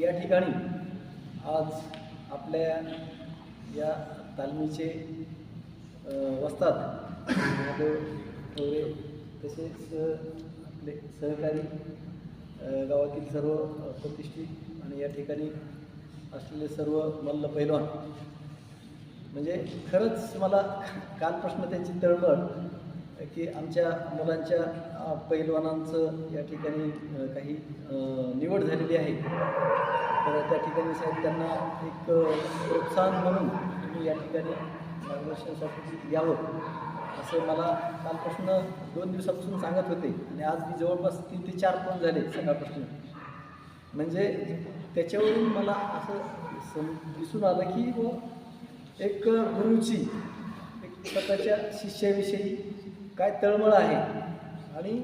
या ठिकाणी आज आपल्या या तालमीचे वस्तात महादेव ठवरे तसेच आपले सहकारी गावातील सर्व प्रतिष्ठित आणि या ठिकाणी असलेले सर्व मल्ल पैलवान. म्हणजे खरंच मला काल प्रश्न त्यांची तळमळ की आमच्या मुलांच्या पैलवानांचं या ठिकाणी काही निवड झालेली आहे. तर त्या ठिकाणी साहेब त्यांना एक प्रोत्साहन म्हणून तुम्ही या ठिकाणी मार्गदर्शनासाठी यावं असं मला कालपासून दोन दिवसापासून सांगत होते. आणि आज मी जवळपास तीन ते चार फोन झाले सकाळपासून. म्हणजे त्याच्यावरून मला असं सम दिसून आलं की व एक गुरुची एक स्वतःच्या शिष्याविषयी काय तळमळ आहे? आणि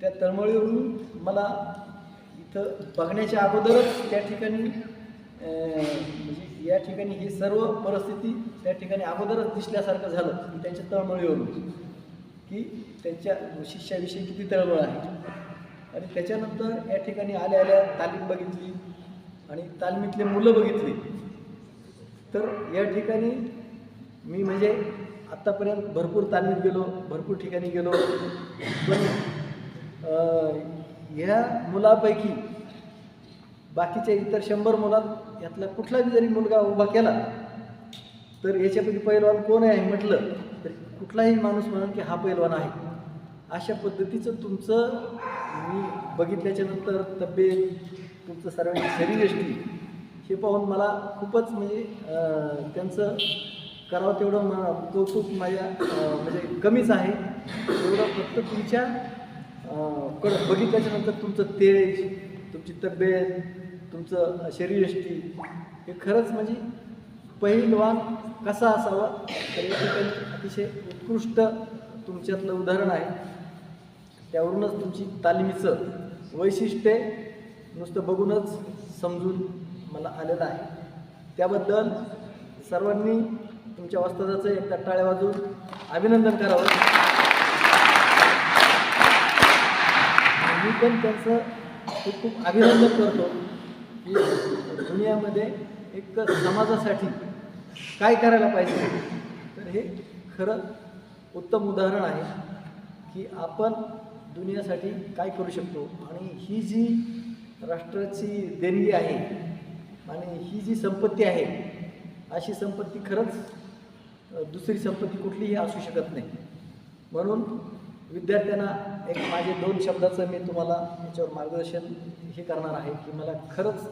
त्या तळमळीवरून मला इथं बघण्याच्या अगोदरच त्या ठिकाणी म्हणजे या ठिकाणी ही सर्व परिस्थिती त्या ठिकाणी अगोदरच दिसल्यासारखं झालं की त्यांच्या तळमळीवरून. की त्यांच्या शिष्याविषयी किती तळमळ आहे. आणि त्याच्यानंतर या ठिकाणी आल्या आल्या तालीम बघितली आणि तालमीतले मुलं बघितली. तर या ठिकाणी मी म्हणजे आत्तापर्यंत भरपूर तालमीत गेलो भरपूर ठिकाणी गेलो. पण ह्या मुलापैकी बाकीच्या इतर शंभर मुलात यातला कुठलाही जरी मुलगा उभा केला तर याच्यापैकी पैलवान कोण आहे म्हटलं तर कुठलाही माणूस म्हणून की हा पैलवान आहे. अशा पद्धतीचं तुमचं मी बघितल्याच्या नंतर तब्येत तुमचं सर्वांची शरीरयष्टी हे पाहून मला खूपच म्हणजे त्यांचं करावं तेवढं म कौतुक माझ्या म्हणजे कमीच आहे. तेवढं फक्त तुमच्या कडं बघितल्याच्यानंतर तुमचं तेज तुमची तब्येत तुमचं शरीरयष्टी हे खरंच म्हणजे पहिलवान कसा असावा तर या ठिकाणी अतिशय उत्कृष्ट तुमच्यातलं उदाहरण आहे. त्यावरूनच तुमची तालमीचं वैशिष्ट्य नुसतं बघूनच समजून मला आलेलं आहे. त्याबद्दल सर्वांनी तुमच्या वस्तादाचं एकदा टाळ्या वाजून अभिनंदन करावं. मी पण त्यांचं खूप खूप अभिनंदन करतो की दुनियामध्ये एक समाजासाठी काय करायला पाहिजे. तर हे खरं उत्तम उदाहरण आहे की आपण दुनियासाठी काय करू शकतो. आणि ही जी राष्ट्राची देणगी आहे आणि ही जी संपत्ती आहे अशी संपत्ती खरंच दुसरी संपत्ती कुठलीही असू शकत नाही. म्हणून विद्यार्थ्यांना एक माझे दोन शब्दाचं मी तुम्हाला याच्यावर मार्गदर्शन हे करणार आहे की मला खरंच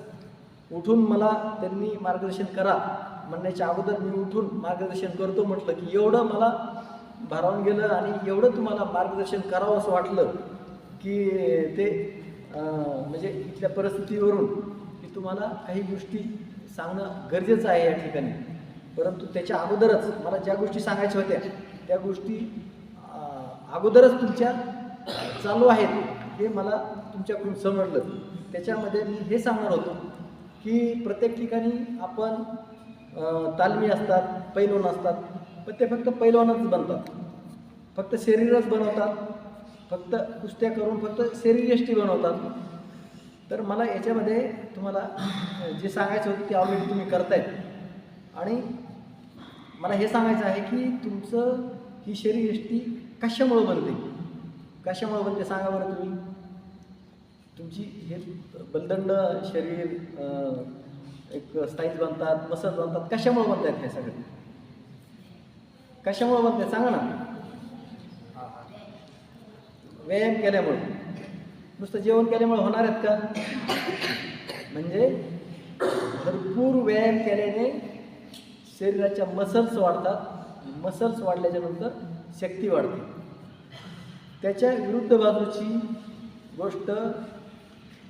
उठून मला त्यांनी मार्गदर्शन करा म्हणण्याच्या अगोदर मी उठून मार्गदर्शन करतो म्हटलं की एवढं मला भारावून गेलं आणि एवढं तुम्हाला मार्गदर्शन करावं असं वाटलं की ते म्हणजे इथल्या परिस्थितीवरून की तुम्हाला काही गोष्टी सांगणं गरजेचं आहे या ठिकाणी. परंतु त्याच्या अगोदरच मला ज्या गोष्टी सांगायच्या होत्या त्या गोष्टी अगोदरच तुमच्या चालू आहेत हे मला तुमच्याकडून समजलं. त्याच्यामध्ये मी हे सांगणार होतो की प्रत्येक ठिकाणी आपण तालमी असतात पैलवान असतात पण ते फक्त पैलवानच बनतात. फक्त शरीरच बनवतात फक्त कुस्त्या करून फक्त शरीरयष्टी बनवतात. तर मला याच्यामध्ये तुम्हाला जे सांगायचं होतं ते ऑलरेडी तुम्ही करतायत. आणि मला हे सांगायचं आहे की तुमचं ही शरीरयष्टी कशामुळं बनते? कशामुळं बनते सांगा बरं तुम्ही. तुमची हे बलदंड शरीर एक स्टाईल्स बनतात मसल बनतात कशामुळे बनतात हे सगळे? कशामुळे बनतात सांगा ना. व्यायाम केल्यामुळे. नुसतं जेवण केल्यामुळे होणार आहेत का? म्हणजे भरपूर व्यायाम केल्याने शरीराच्या मसल्स वाढतात. मसल्स वाढल्याच्यानंतर शक्ती वाढते. त्याच्या विरुद्ध बाजूची गोष्ट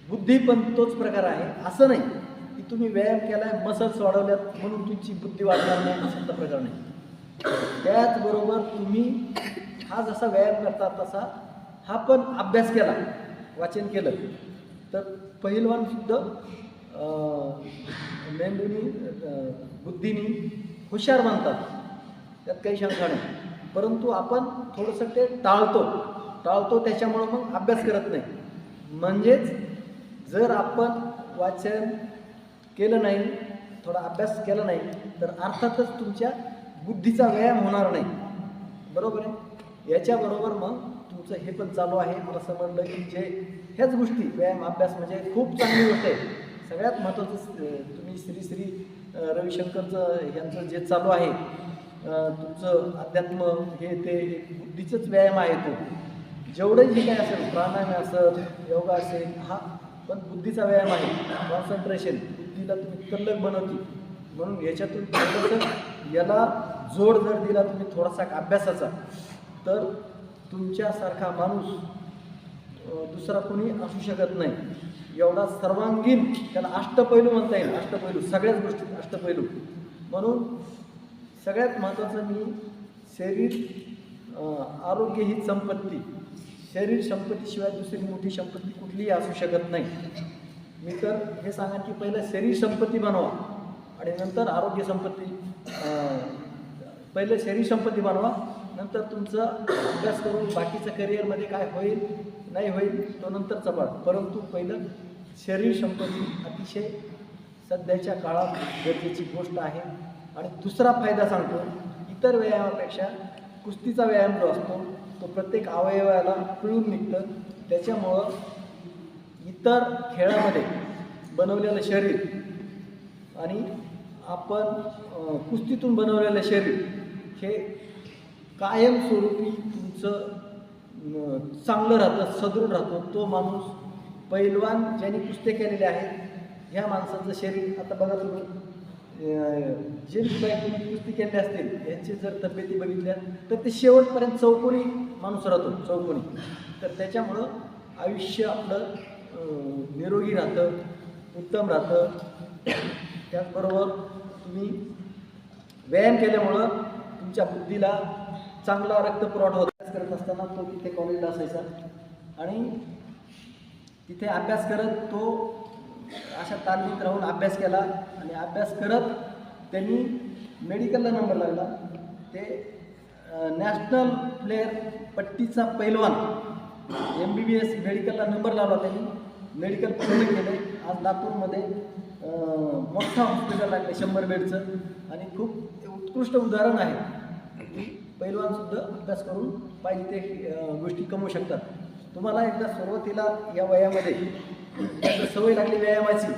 बुद्धी पण तोच प्रकार आहे. असं नाही की तुम्ही व्यायाम केलाय मसल्स वाढवल्यात म्हणून तुमची बुद्धी वाढणार नाही असा प्रकार नाही. त्याचबरोबर तुम्ही हा जसा व्यायाम करता तसा हा पण अभ्यास केला वाचन केलं तर पहिलवान सुद्धा मेंदूनी बुद्धीनी हुशार बनतात त्यात काही शंका नाही. परंतु आपण थोडंसं ते टाळतो. टाळतो त्याच्यामुळं मग अभ्यास करत नाही. म्हणजेच जर आपण वाचन केलं नाही थोडा अभ्यास केला नाही तर अर्थातच तुमच्या बुद्धीचा व्यायाम होणार नाही. बरोबर आहे? याच्याबरोबर मग तुमचं हे पण चालू आहे. मला समजलं की जे ह्याच गोष्टी व्यायाम अभ्यास म्हणजे खूप चांगली गोष्ट आहे. सगळ्यात महत्त्वाचं तुम्ही श्री श्री रविशंकरचं यांचं जे चालू आहे तुमचं अध्यात्म हे ते बुद्धीचंच व्यायाम आहे तो. जेवढं जे काय असेल प्राणायाम असेल योगा असेल हा पण बुद्धीचा व्यायाम आहे कॉन्सन्ट्रेशन बुद्धीला तुम्ही तल्लक बनवती. म्हणून याच्यातून थोडंसं याला जोड जर दिला तुम्ही थोडासा अभ्यासाचा तर तुमच्यासारखा माणूस दुसरा कोणी असू शकत नाही. एवढा सर्वांगीण त्याला अष्टपैलू म्हणता येईल. अष्टपैलू सगळ्याच गोष्टीत अष्टपैलू. म्हणून सगळ्यात महत्त्वाचं मी शरीर आरोग्य ही संपत्ती. शरीर संपत्तीशिवाय दुसरी मोठी संपत्ती कुठलीही असू शकत नाही. मी तर हे सांगा की पहिलं शरीर संपत्ती बनवा आणि नंतर आरोग्य संपत्ती पहिलं शरीर संपत्ती बनवा नंतर तुमचा अभ्यास करून बाकीचं करिअरमध्ये काय होईल नाही होईल तो नंतरचा पाठ परंतु पहिलं शरीर संपत्ती अतिशय सध्याच्या काळात गरजेची गोष्ट आहे. आणि दुसरा फायदा सांगतो इतर व्यायामापेक्षा कुस्तीचा व्यायाम जो असतो तो प्रत्येक अवयवाला पिळून निघतं. त्याच्यामुळं इतर खेळामध्ये बनवलेलं शरीर आणि आपण कुस्तीतून बनवलेलं शरीर हे कायमस्वरूपी तुमचं चांगलं राहतं सदृढ राहतो. तो माणूस पैलवान ज्यांनी कुस्त्या केलेल्या आहेत ह्या माणसाचं शरीर आता बघा तुम्ही जे काही तुम्ही कुस्ती केले असतील यांची जर तब्येती बघितल्या तर ते शेवटपर्यंत चौकोनी माणूस राहतो चौकोनी. तर त्याच्यामुळं आयुष्य आपलं निरोगी राहतं उत्तम राहतं. त्याचबरोबर तुम्ही व्यायाम केल्यामुळं तुमच्या बुद्धीला चांगला रक्तपुरवठा अभ्यास करत असताना तो तिथे कॉलेजला असायचा. आणि तिथे अभ्यास करत तो अशा तालमीत राहून अभ्यास केला. आणि अभ्यास करत त्यांनी मेडिकलला नंबर लागला ते नॅशनल प्लेअर पट्टीचा पैलवान एम बी बी एस मेडिकलला नंबर लावला त्यांनी. मेडिकल पूर्ण केले. आज लातूरमध्ये मोठा हॉस्पिटल लागले शंभर बेडचं. आणि खूप उत्कृष्ट उदाहरण आहे. पैलवानसुद्धा अभ्यास करून पाहिजे ते गोष्टी कमवू शकतात. तुम्हाला एकदा सुरुवातीला या वयामध्ये एकदा सवय लागली व्यायामाची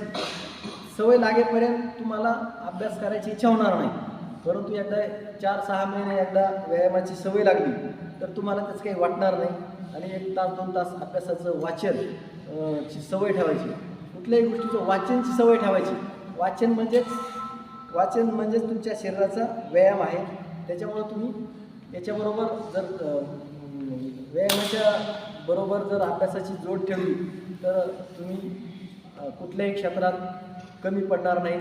सवय लागेपर्यंत तुम्हाला अभ्यास करायची इच्छा होणार नाही. परंतु एकदा चार सहा महिने एकदा व्यायामाची सवय लागली तर तुम्हाला त्याचं काही वाटणार नाही. आणि एक तास दोन तास अभ्यासाचं वाचन ची सवय ठेवायची. कुठल्याही गोष्टीचं वाचनची सवय ठेवायची. वाचन म्हणजेच वाचन म्हणजेच तुमच्या शरीराचा व्यायाम आहे. त्याच्यामुळं तुम्ही याच्याबरोबर जर व्यायामाच्या बरोबर जर अभ्यासाची जोड ठेवली तर तुम्ही कुठल्याही क्षेत्रात कमी पडणार नाही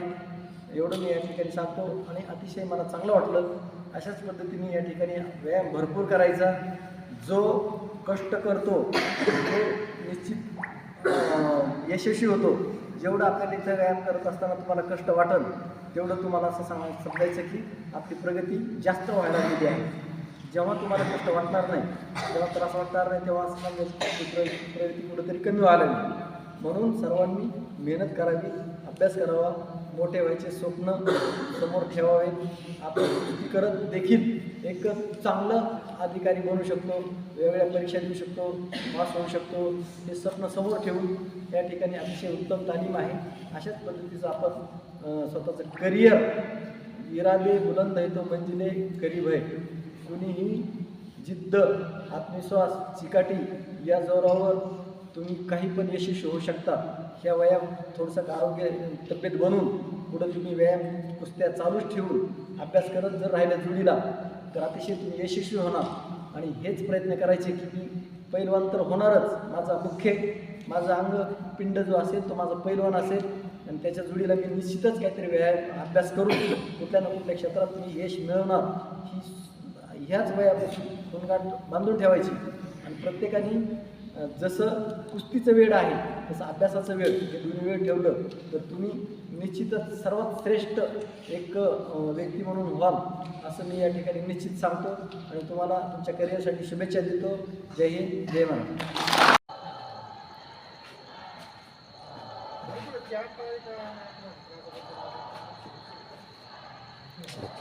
एवढं मी या ठिकाणी सांगतो आणि अतिशय मला चांगलं वाटलं. अशाच पद्धतीने या ठिकाणी व्यायाम भरपूर करायचा. जो कष्ट करतो तो निश्चित यशस्वी होतो. जेवढं आपल्याला इथं व्यायाम करत असताना तुम्हाला कष्ट वाटेल तेवढं तुम्हाला असं सांगा समजायचं की आपली प्रगती जास्त व्हायला लागलेली आहे. जेव्हा तुम्हाला कष्ट वाटणार नाही जेव्हा त्रास वाटणार नाही तेव्हा असं सांगायचं प्रगती कुठंतरी कमी व्हायला नाही म्हणून सर्वांनी मेहनत करावी अभ्यास करावा मोठे व्हायचे स्वप्न समोर ठेवावे. आपण कृती करत देखील एक चांगलं अधिकारी बनू शकतो वेगवेगळ्या परीक्षा देऊ शकतो पास होऊ शकतो. हे स्वप्न समोर ठेवून या ठिकाणी अतिशय उत्तम तालीम आहे. अशाच पद्धतीचं आपण स्वतःचं करिअर इरादे बुलंद आहे तो म्हणजे मंजिले करीब आहे. कुणीही जिद्द आत्मविश्वास चिकाटी या जोरावर तुम्ही काही पण यशस्वी होऊ शकता. ह्या व्यायाम थोडंसं आरोग्य तब्येत बनवून पुढं तुम्ही व्यायाम कुस्त्या चालूच ठेवून अभ्यास करत जर राहिलं जुडीला तर अतिशय तुम्ही यशस्वी होणार. आणि हेच प्रयत्न करायचे की मी पैलवान तर होणारच. माझा मुख्य माझा अंग पिंड जो असेल तो माझा पैलवान असेल. आणि त्याच्या जोडीला मी निश्चितच काहीतरी व्यायाम अभ्यास करून कुठल्या ना कुठल्या क्षेत्रात मी यश मिळवणार. ही ह्याच वयापासून तोंडगाठ बांधून ठेवायची. आणि प्रत्येकाने जसं कुस्तीचं वेळ आहे तसं अभ्यासाचं वेळ हे दोन्ही वेळ ठेवलं तर तुम्ही निश्चितच सर्वात श्रेष्ठ एक व्यक्ती म्हणून व्हाल असं मी या ठिकाणी निश्चित सांगतो. आणि तुम्हाला तुमच्या करिअरसाठी शुभेच्छा देतो. जय हिंद जय महाराज Thank you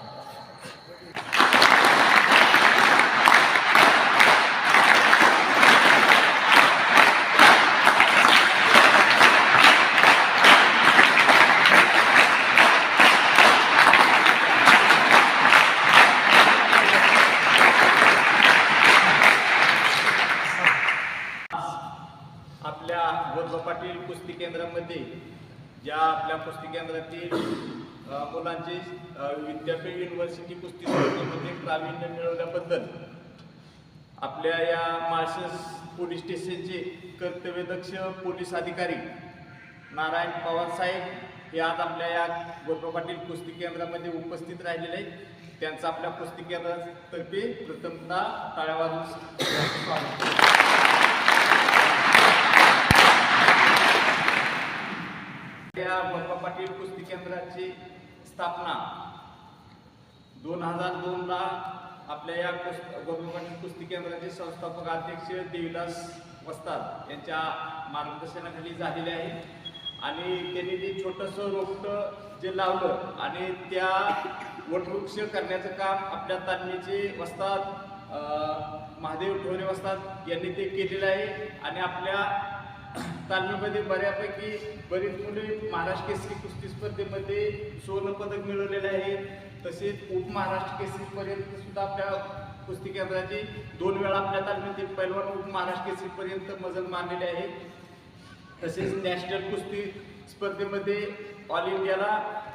गोरबा पाटील कुस्ती केंद्रामध्ये ज्या आपल्या कुस्ती केंद्रातील अ, मुलांचे अ, विद्यापीठ युनिव्हर्सिटी कुस्ती स्पर्धेमध्ये प्रावीण्य मिळवल्याबद्दल आपल्या या माळशेस पोलीस स्टेशनचे कर्तव्यदक्ष पोलीस अधिकारी नारायण पवार साहेब हे आज आपल्या या गोरबा पाटील कुस्ती केंद्रामध्ये उपस्थित राहिलेले आहेत. त्यांचं आपल्या कुस्ती केंद्रातर्फे प्रथमता टाळ्या वाजून स्वागत. या गोरबा पाटील कुस्ती केंद्राची स्थापना हजार दोनला आपल्या या कुस्त गोरबा कुस्ती केंद्राचे संस्थापक अध्यक्ष देविदास वस्ताद यांच्या मार्गदर्शनाखाली झालेले आहे. आणि त्यांनी ते छोटंसं रोपटं जे लावलं आणि त्या वटवृक्ष करण्याचं काम आपल्या तालमीचे वस्ताद महादेव ठोरे वस्ताद यांनी ते केलेलं आहे. आणि आपल्या तालमीमध्ये बऱ्यापैकी बरीच मुले महाराष्ट्र केसरी कुस्ती स्पर्धेमध्ये सुवर्ण पदक मिळवलेले आहेत तसेच उप महाराष्ट्र केसरीपर्यंत सुद्धा आपल्या कुस्ती केंद्राची दोन वेळा आपल्या तालमीतील पैलवान उप महाराष्ट्र केसरीपर्यंत मजल मारलेली आहे. तसेच नॅशनल कुस्ती स्पर्धेमध्ये ऑल इंडियाला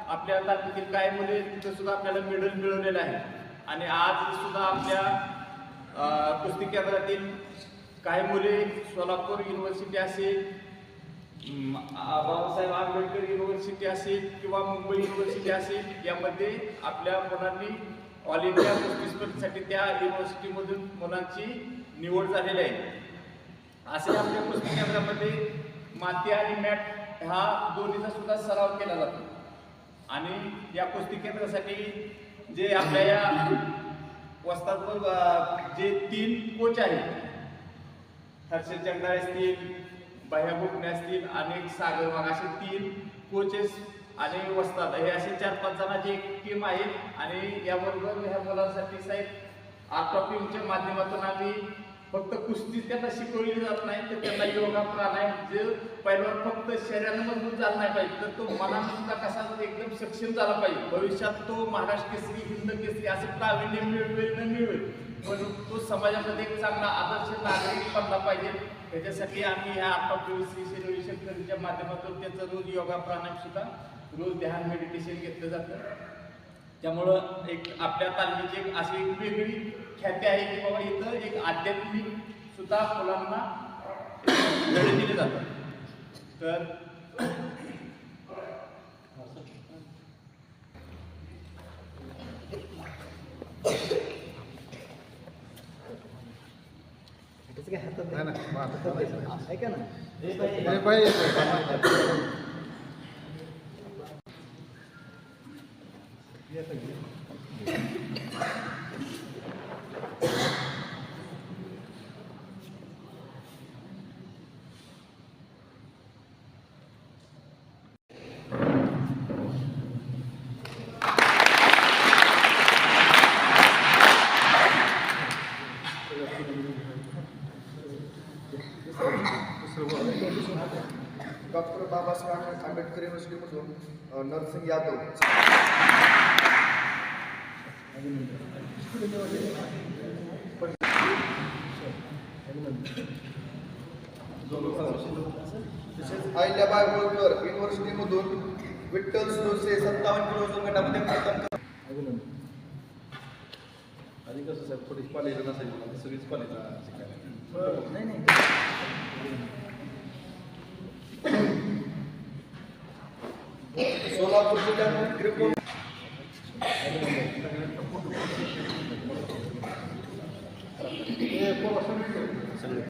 आपल्या तालमीतील काही मुले तिथं सुद्धा आपल्याला मेडल मिळवलेलं आहे. आणि आज सुद्धा आपल्या कुस्ती केंद्रातील काही मुले सोलापूर युनिव्हर्सिटी असेल बाबासाहेब आंबेडकर युनिव्हर्सिटी असेल किंवा मुंबई युनिव्हर्सिटी असेल यामध्ये आपल्या मुलांनी ऑल इंडिया कुस्ती स्पर्धेसाठी त्या युनिव्हर्सिटीमधून मुलांची निवड झालेली आहे. असे आपल्या कुस्ती केंद्रामध्ये माती आणि मॅट हा दोन्हीचा सुद्धा सराव केला जातो. आणि या कुस्ती केंद्रासाठी जे आपल्या या वस्तादवर जे तीन कोच आहेत हर्षद जगदाळे असतील बाह्या बुकणे असतील आणि सागर वाघ असे तीन कोचेस आणि वसतात हे असे चार पाच जणांची एक टीम आहे आणि याबरोबर ह्या मुलांसाठी साहेब आर्ट ऑफ माध्यमातून आम्ही फक्त कुस्ती त्यांना शिकवली जात नाही तर त्यांना योगा प्राणायाम जे पहिल्यावर फक्त शरीरानं मजबूत झाला नाही पाहिजे तर तो मनानं कसा एकदम सक्षम झाला पाहिजे. भविष्यात तो महाराष्ट्र केसरी हिंद केसरी असे प्रावीण्य मिळवेल न मिळवेल. पण तो समाजामध्ये एक चांगला आदर्श नागरिक बनला पाहिजे. त्याच्यासाठी आम्ही ह्या आत्मा श्री श्री माध्यमातून त्याचं रोज योगा प्राणायाम सुद्धा रोज ध्यान मेडिटेशन घेतलं जातं. त्यामुळं एक आपल्या तालमीची एक अशी एक वेगळी ख्याती आहे की बाबा इथं एक आध्यात्मिक सुद्धा मुलांना धडे दिले जातात तर त्याचं काय हातात नाही, नाही, हातात नाही. ऐका ना? युनिव्हर्सिटीमधून अ, नरसिंग यादव अहिल्याबाई होळकर युनिव्हर्सिटीमधून विठ्ठल सुरसे सत्तावन्न किलो वज़न गटामध्ये प्रथम. आधी कसं साहेब थोडी कॉलेज नसायची सगळीच कॉलेज नाही नाही। सोलापूर जिल्ह्यात त्रिकोण पूर्ण